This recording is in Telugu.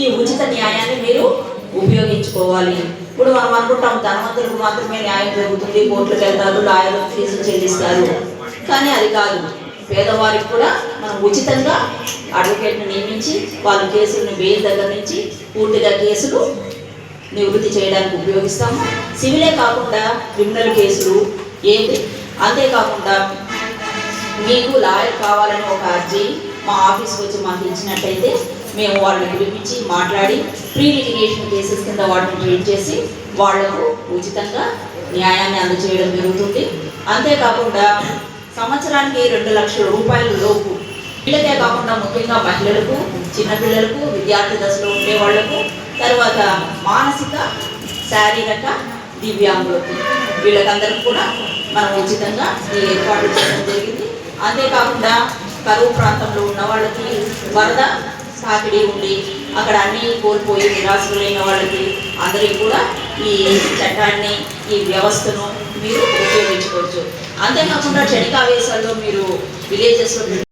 ఈ ఉచిత న్యాయాన్ని మీరు ఉపయోగించుకోవాలి. ఇప్పుడు మనం అనుకుంటాం ధనవంతులకు మాత్రమే న్యాయం జరుగుతుంది కోర్టులకు వెళ్తారు లాయర్లు ఫీజులు చెల్లిస్తారు. కానీ అది కాదు. పేదవారికి కూడా మనం ఉచితంగా అడ్వకేట్ను నియమించి వాళ్ళ కేసులను బెయిల్ దగ్గర నుంచి పూర్తిగా కేసులు నివృత్తి చేయడానికి ఉపయోగిస్తాము. సివిలే కాకుండా క్రిమినల్ కేసులు ఏంటి అంతేకాకుండా మీకు లాయర్ కావాలని ఒక అర్జీ మా ఆఫీస్కి వచ్చి మాకు ఇచ్చినట్టయితే మేము వాళ్ళని పిలిపించి మాట్లాడి ప్రీ లిటిగేషన్ కేసెస్ కింద వాటిని ట్రీట్ చేసి వాళ్ళకు ఉచితంగా న్యాయాన్ని అందజేయడం జరుగుతుంది. అంతేకాకుండా సంవత్సరానికి రెండు లక్షల రూపాయల లోపు వీళ్ళకే కాకుండా ముఖ్యంగా మహిళలకు చిన్నపిల్లలకు విద్యార్థి దశలో ఉండే వాళ్ళకు తర్వాత మానసిక శారీరక దివ్యాంగులకు వీళ్ళకందరికి కూడా మనం ఉచితంగా ఈ ఏర్పాట్లు చేయడం జరిగింది. అంతేకాకుండా కరువు ప్రాంతంలో ఉన్న వాళ్ళకి వరద సాకిడి ఉండి అక్కడ అన్నీ కోల్పోయి నిరాశలైన వాళ్ళకి అందరికీ కూడా ఈ చట్టాన్ని ఈ వ్యవస్థను మీరు ఉపయోగించుకోవచ్చు. అంతేకాకుండా క్షణికావేశాల్లో మీరు విలేజెస్లో